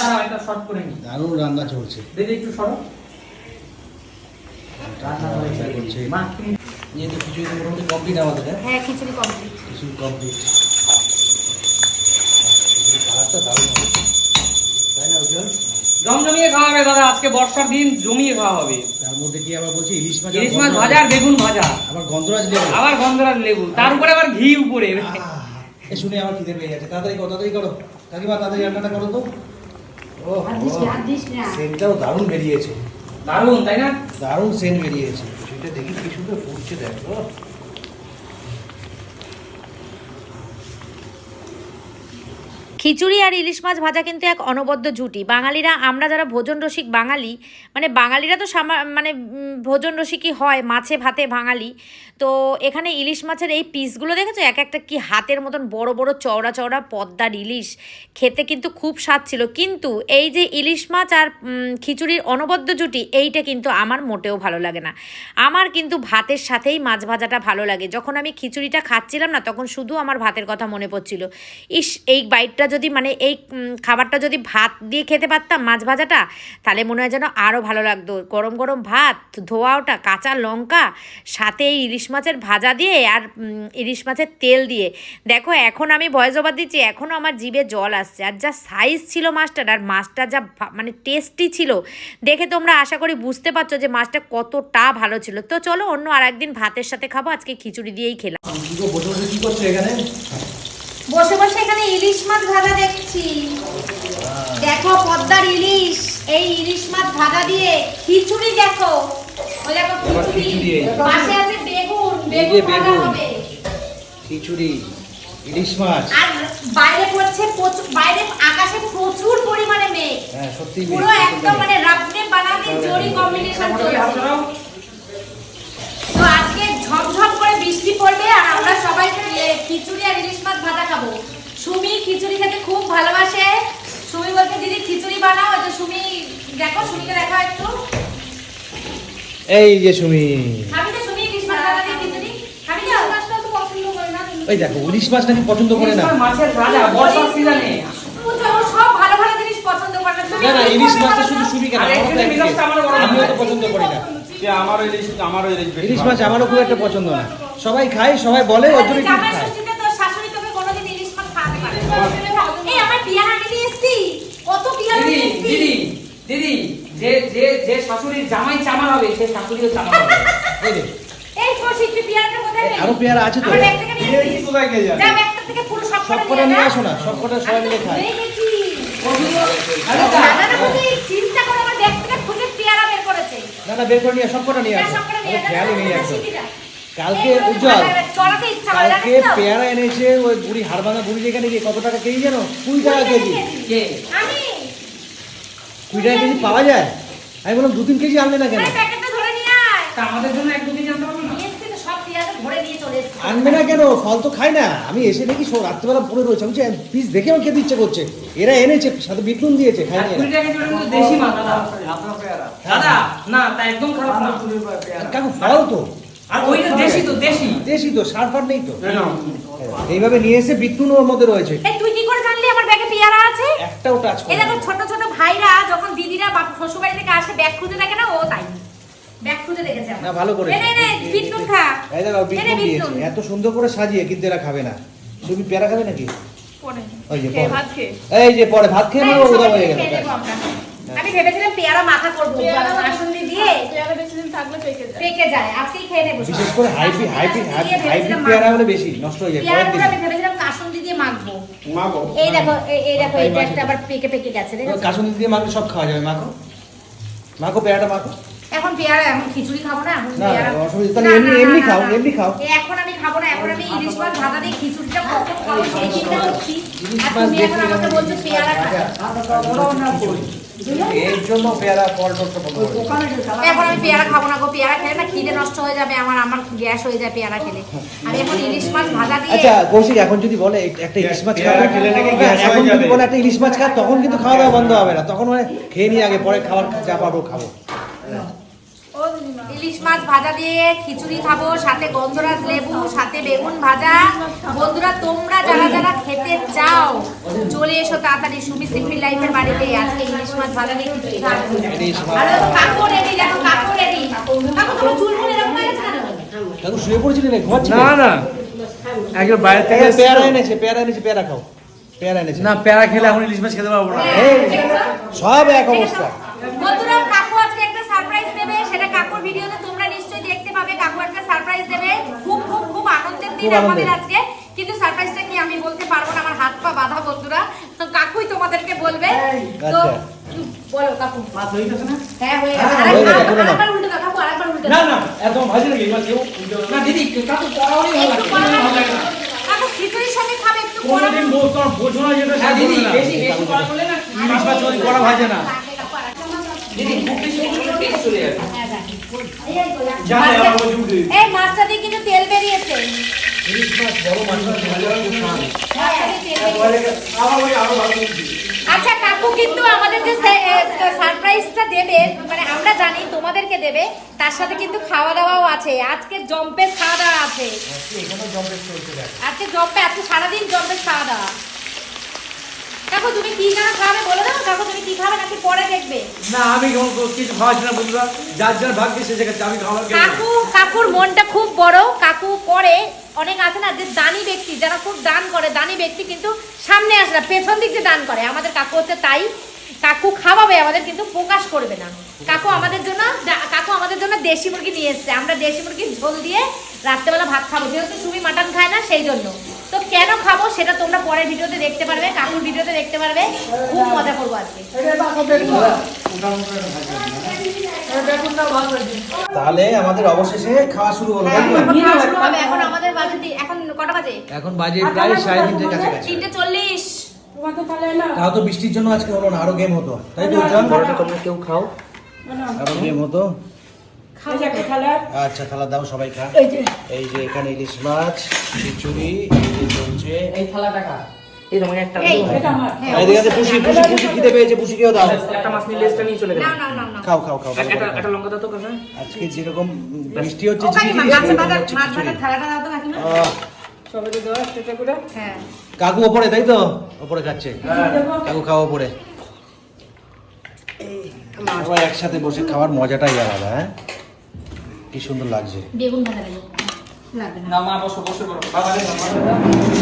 দাঁড়াও একটা শর্ট করে নি দারুণ রান্না চলছে। দিদি একটু সরো। রান্না হয়েছে। মা নিয়ে তো কিছু মোটামুটি কমপ্লিট আমাদের হ্যাঁ খিচুড়ি কমপ্লিট কিছু কমপ্লিট কালারটা দারুণ হবে। তাই না উজ্জ্বল? জমজমিয়ে খাওয়া হবে দাদা আজকে বর্ষার দিন জমিয়ে খাওয়া হবে। তার মধ্যে কি আবার বলছি ইলিশ মাছ ইলিশ মাছ গন্ধরাজ- ভাজা আর বেগুন ভাজা। আবার গন্ধরাজ লেবু। আবার গন্ধরাজ লেবু। তার উপরে আবার ঘি উপরে। এ শুনে আমার খিদে পেয়ে গেছে। তাড়াতাড়ি করো তাড়াতাড়ি করো। কাকিমা তাড়াতাড়ি রান্নাটা করো তো। সেন্টটাও দারুণ বেরিয়েছে। দারুণ তাই না? দারুণ সেন্ট বেরিয়েছে। সেটা দেখি কি সুন্দর ফুটছে দেখো। খিচুড়ি আর ইলিশ মাছ ভাজা কিন্তু এক অনবদ্য জুটি। বাঙালিরা, আমরা যারা ভোজন রসিক বাঙালি মানে বাঙালিরা তো মানে ভোজন রসিকই হয়, মাছে ভাতে বাঙালি। তো এখানে ইলিশ মাছের এই পিসগুলো দেখেছ? এক একটা কি হাতের মতন বড় বড় চওড়া চওড়া পদ্মার ইলিশ। খেতে কিন্তু খুব স্বাদ ছিল। কিন্তু এই যে ইলিশ মাছ আর খিচুড়ির অনবদ্য জুটি, এইটা কিন্তু আমার মোটেও ভালো লাগে না। আমার কিন্তু ভাতের সাথেই মাছ ভাজাটা ভালো লাগে। যখন আমি খিচুড়িটা খাচ্ছিলাম না, তখন শুধু আমার ভাতের কথা মনে পড়ছিল। ইস, এই বাইটটা যদি মানে এই খাবারটা যদি ভাত দিয়ে খেতে পারতাম মাছ ভাজাটা, তাহলে মনে হয় যেন আরও ভালো লাগতো। গরম গরম ভাত, ধোয়া ওটা, কাঁচা লঙ্কা, সাথে এই ইলিশ মাছের ভাজা দিয়ে আর ইলিশ মাছের তেল দিয়ে। দেখো, এখন আমি ভয়েস ওভার দিচ্ছি এখনও আমার জিভে জল আসছে। আর যা সাইজ ছিল মাছটার, আর মাছটা যা মানে টেস্টি ছিল, দেখে তোমরা আশা করি বুঝতে পারছ যে মাছটা কতটা ভালো ছিল। তো চলো, অন্য আর একদিন ভাতের সাথে খাব, আজকে খিচুড়ি দিয়েই খেলাম। কি করছ এখানে? বসে বসে এখানে ইলিশ মাছ ভাজা দেখছি। দেখো পদ্মার ইলিশ এই ইলিশ মাছ ভাজা দিয়ে খিচুড়ি দেখো। ওই দেখো খিচুড়ি। পাশে আছে বেগুন বেগুন ভাজা হবে। খিচুড়ি ইলিশ মাছ। আর বাইরে পড়ছে বাইরে আকাশে প্রচুর পরিমাণে মেঘ। হ্যাঁ সত্যি পুরো একদম মানে রাবনে বানাতে জরি কম্বিনেশন চলছে। তো আজকে ঝমঝম করে বৃষ্টি পড়বে আর আমরা সবাই খিচুড়ি আর ইলিশ মাছ খাব সুমি খিচুড়ি খেতে খুব ভালোবাসে। সুমি বলতে দিদি খিচুড়ি বানাও। ওই যে সুমি দেখো সুমিকে দেখা একটু। এই যে সুমি। খাবি তো সুমি ইলিশ মাছ খিচুড়ি? খাবি তো? মাছটা তো পছন্দ করে না। ওই দেখো ইলিশ মাছ নাকি পছন্দ করে না মাছের ভাজা বর্ষার সিজনে ও তো ও সব ভালো ভালো জিনিস পছন্দ করে না। না না ইলিশ ইলিশ মাছটা মাছটা শুধু সুমি কেন আমারও তো আমারও বড় আমিও তো পছন্দ করি না। যে আমারও ইলিশ আমারও ইলিশ ইলিশ মাছ আমারও খুব একটা পছন্দ না। সবাই খায় সবাই বলে ওই জন্য খায় ষষ্ঠীতে তোর শাশুড়ি তোকে কোনোদিন ইলিশ মাছ খাওয়াতে পারে না। এই আমার পিয়ারা নিয়ে এসেছি কত পিয়ারা দিদি দিদি যে যে যে শাশুড়ির জামাই চামার হবে সে শাশুড়িও চামার হবে। এই রে, এই কৌশিক তুই পিয়ারাটা কোথায় পেলি? আরও পেয়ারা আছে তো। এই? কোথায় গিয়ে যাবে? যা, ব্যাগটা থেকে পুরো সব সব কটা কটা নিয়ে আসো না সব কটা সবাই মিলে চিন্তা করে আমার ব্যাগ থেকে খুঁজে পেয়ারা বের করেছে। না না বের করে নিয়ে আয়, সব কটা নিয়ে আসো খেয়ালই নেই যা, কালকে উজ্জ্বল। কালকে? পেয়ারা এনেছে ওই বুড়ি হাড়ভাঙা বুড়ি যেখানে গিয়ে কত টাকা কেজি জানো কুড়ি টাকা কেজি। কে? আমি কুড়ি টাকা কেজি পাওয়া যায়? আমি বললাম দু তিন কেজি আনলে না কেন? আরে প্যাকেটটা ধরে নিয়ে আয়। তা আমাদের জন্য এক দুদিন জানতে পারবে না? নিয়ে এসেছি তো সব পেয়ারা ধরে নিয়ে চলে এসেছি। আনবে না কেন? ফল তো খাই না। আমি এসে দেখি সব রাত্রেবেলা পড়ে রয়েছে। আমি পিস দেখে আমার খেতে ইচ্ছে করছে। এরা এনেছে সাথে বিটুন দিয়েছে খাই দেশি মাছ দাদা। দাদা না তা একদম খারাপ না। কাকু ফল তো। আর ওইটা দেশি তো দেশি। দেশি তো সার ফার নেই তো। এইভাবে নিয়ে এসে বিটুন ওর মধ্যে রয়েছে তুই কি করে জানলি আমার ব্যাগে পেয়ারা আছে একটাও টাচ করে দেখো ছোট ছোট ভাইরা যখন দিদিরা বাপ শ্বশুর বাড়ি থেকে আসে ব্যাগ খুঁজে দেখে না? ও তাই। ব্যাগ খুঁজে দেখেছে না ভালো করে এই নে, নে, বিটনুন খা। এই দেখো এই দিয়েছে। এত সুন্দর করে সাজিয়ে কিন্তু এরা খাবে না। তুমি পেয়ারা খাবে নাকি? পরে। ওই যে পরে। ভাত খেয়ে। এই যে পরে ভাত খেয়ে এই, নেব হয়ে গেল। খেয়ে নেব আমরা। আমি ভেবেছিলাম পেয়ারা মাথা করব আসন্দি দিয়ে পেয়ারা বেশি দিন থাকলে পেকে যায়। পেকে যায় আজকেই খেয়ে নেব বিশেষ করে হাইব্রিড কাসুন্দি দিয়ে পেয়ারা হলে বেশি নষ্ট হয়ে যায় পরের দিন মাখবো। মা এই দেখো এই- এই দেখো এটা একটা আবার পেকে পেকে গেছে দেখো কাসুন্দি দিয়ে মাখলে সব খাওয়া যাবে মাখো। মাখো পেয়ারাটা মাখো। এখন পেয়ারা এখন খিচুড়ি খাব না এখন পেয়ারা অসুবিধা- এমনি- এমনি খাও, এমনি খাও। এখন আমি খাব না এখন আমি ইলিশ মাছ ভাজা দিয়ে খিচুড়িটা কখন খাব সেই চিন্তা করছি। আর তুমি এখন আমাকে বলছো পেয়ারা খাবে এর জন্য পেয়ারা ফল। এখন আমি পেয়ারা খাব না গো পেয়ারা খেলে না খিদে নষ্ট হয়ে যাবে আমার আমার গ্যাস হয়ে যায় পেয়ারা খেলে। আর এখন ইলিশ মাছ ভাজা দিয়ে আচ্ছা কৌশিক এখন যদি বলে একটা ইলিশ মাছ খাব খেলে নাকি গ্যাস এখন যদি বলে একটা ইলিশ মাছ খা তখন কিন্তু খাওয়া দাওয়া বন্ধ হবে না। তখন মানে খেয়ে নিয়ে আগে পরে খাবার যা পাবো খাব। দিদিমা ইলিশ মাছ ভাজা দিয়ে খিচুড়ি খাব সাথে গন্ধরাজ লেবু সাথে বেগুন ভাজা। বন্ধুরা তোমরা যারা যারা খেতে যাও চলে এসো তাড়াতাড়ি সুমি সিম্পল লাইফের বাড়িতে। আজকে ইলিশ মাছ ভাজা দিয়ে খিচুড়ি খাব। কাকু রেডি দেখো কাকু রেডি কাকু তোমার চুল মুড়ে এরকম হয়ে গেছে কাকু শুয়ে পড়েছিলি না ঘুমাচ্ছিলি? না না। একবার বাইরে থেকে পেয়ারা এনেছে পেয়ারা এনেছে পেয়ারা খাও। পেয়ারা এনেছে। না প্যারা খেলে এখন ইলিশ মাছ খেতে পারব না। সব এক অবস্থা বন্ধুরা কাকু আজকে একটা সারপ্রাইজ দেবে সেটা কাকুর ভিডিওতে তোমরা নিশ্চয়ই দেখতে পাবে কাকু একটা সারপ্রাইজ দেবে খুব খুব খুব আনন্দের দিন আমাদের আজকে কিন্তু সারপ্রাইজটা কি আমি বলতে পারব না? আমার হাত পা বাঁধা বন্ধুরা। তো কাকুই তোমাদেরকে বলবে। তো আচ্ছা। বলো কাকু। মাছ হয়ে গেছে না? হ্যাঁ হয়ে গেছে। আরেকবার তুলে নাও। আরেকবার উল্টো দাও কাকু আরেকবার উল্টো না না একদম ভাজি নাকি মাছ না দিদি কাকু পড়াওয়ারই ভালো একটু লাগে কড়া ভালো লাগে না। কাকু খিচুড়ির সঙ্গে খাবে একটু কড়া কোনোদিন বউ তোমার বোঝো না যেটা হ্যাঁ, দিদি বেশি বেশি করা করলে না ইলিশ মাছ ওই ভাজে না। দিদি খুব বেশি করলে চলে যাবে। হ্যাঁ, রাখি। এই এই তো, রাখি। জানে মাছটা- আমার বলছি উঠে। এই মাছটা দিয়ে কিন্তু তেল বেরিয়েছে। ইলিশ মাছ বড় মাছ মাছ ভাজা হয় আরও ভালো আচ্ছা কাকু কিন্তু আমাদের যে সারপ্রাইজটা দেবে মানে আমরা জানি তোমাদেরকে দেবে তার সাথে কিন্তু খাওয়া দাওয়াও আছে। আজকে জম্পের খাওয়া দাওয়া আছে আজকে জম্পে আজকে সারাদিন জম্পের খাওয়া দাওয়া কাকু তুমি কি খাবে বলে দাও। কাকু তুমি কি খাবে নাকি পরে দেখবে। না আমি কিছু খাওয়াচ্ছি না বন্ধুরা যার যার ভাগ্যে সে আমি খাওয়ার কাকু কাকুর মনটা খুব বড়। কাকু করে অনেক আছে না যে দানি ব্যক্তি যারা খুব দান করে দানি ব্যক্তি কিন্তু সামনে আসে না পেছন দিক দিয়ে দান করে। আমাদের কাকু হচ্ছে তাই। কাকু খাওয়াবে আমাদের কিন্তু প্রকাশ করবে না। কাকু আমাদের জন্য কাকু আমাদের জন্য দেশি মুরগি নিয়ে এসছে। আমরা দেশি মুরগির ঝোল দিয়ে রাত্রেবেলা ভাত খাব। যেহেতু তুমি মাটন খায় না সেই জন্য। তো কেন খাব সেটা তোমরা পরের ভিডিওতে দেখতে পারবে কাকুর ভিডিওতে দেখতে পারবে। খুব মজা করব আজকে। তাহলে আমাদের অবশেষে খাওয়া শুরু হলো এখন আমাদের বাজে এখন কটা বাজে? এখন বাজে প্রায় সাড়ে তিনটে কাছাকাছি। তিনটে চল্লিশ। তাও তো বৃষ্টির জন্য আজকে হলো না আরও গেম হতো। তাই তো? তোমরা কেউ খাও। আরও গেম হতো। আচ্ছা খালা দাও সবাই খা। এই যে। এখানে ইলিশ মাছ খিচুড়ি চলছে। এই থালাটা খা। আজকে যেরকম বৃষ্টি হচ্ছে হ্যাঁ। কাকু ওপরে তাই তো? ওপরে খাচ্ছে। কাকু খাও ওপরে। সবাই একসাথে বসে খাওয়ার মজাটাই আলাদা হ্যাঁ? কি সুন্দর লাগছে। বেগুন ভাজা দেবো। লাগবে না। না মা বসো বসে করো বাবা রে, বাবা রে।